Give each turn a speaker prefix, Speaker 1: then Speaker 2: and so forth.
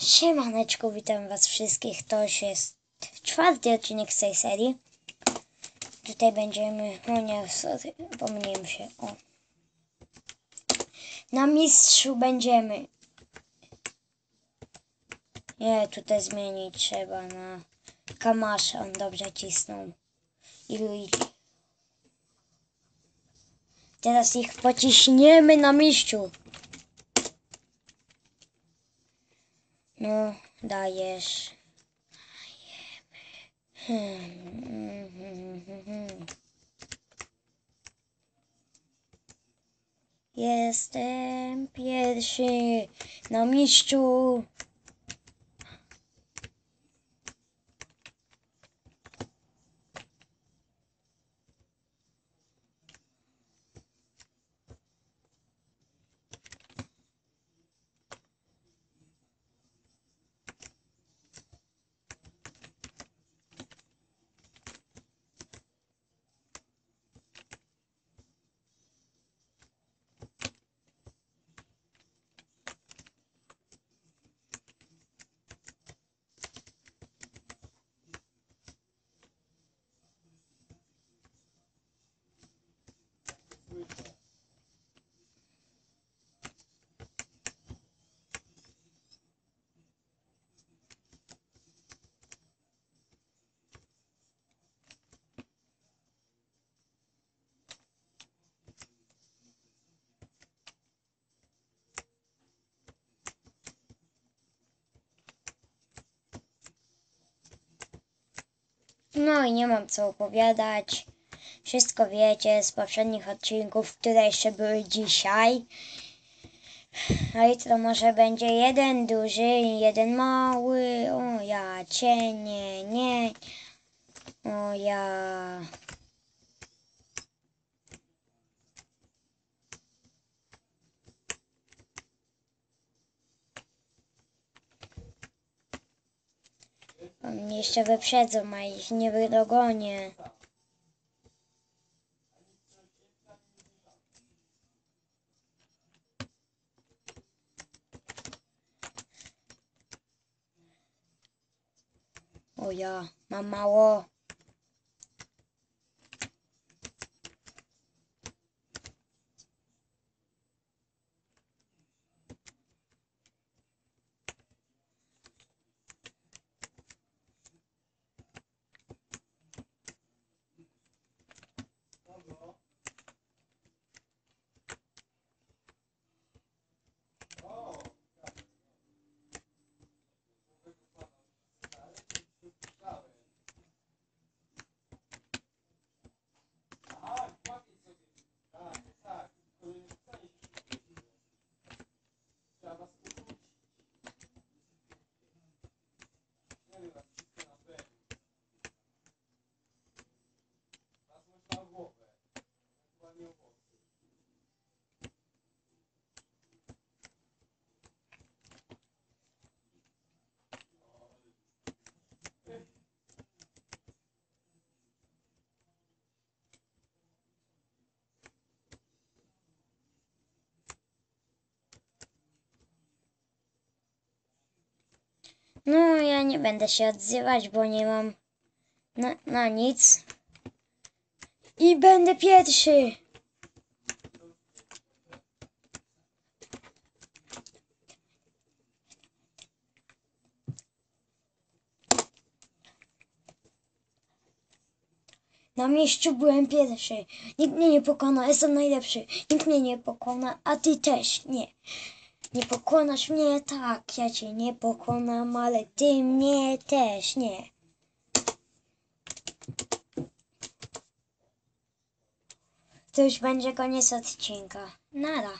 Speaker 1: Siemaneczku, witam was wszystkich. To już jest czwarty odcinek z tej serii. Tutaj będziemy... O nie, sorry, pomyliłem się. O. Na mistrzu będziemy... Nie, tutaj zmienić trzeba na Kamasza. On dobrze cisnął. I Luigi. Teraz ich pociśniemy na mistrzu. No, dajesz. Jestem pierwszy na mistrzu. No i nie mam co opowiadać. Wszystko wiecie z poprzednich odcinków, które jeszcze były dzisiaj. A jutro może będzie jeden duży i jeden mały. O ja cię nie, nie. O ja. On mnie jeszcze wyprzedzą, a ich nie dogonię. O ja, mam mało. No, ja nie będę się odzywać, bo nie mam na, na nic. I będę pierwszy. Na mieściu byłem pierwszy. Nikt mnie nie pokona, jestem najlepszy. Nikt mnie nie pokona, a ty też nie. Nie pokonasz mnie tak, ja cię nie pokonam, ale ty mnie też nie. To już będzie koniec odcinka. Nara.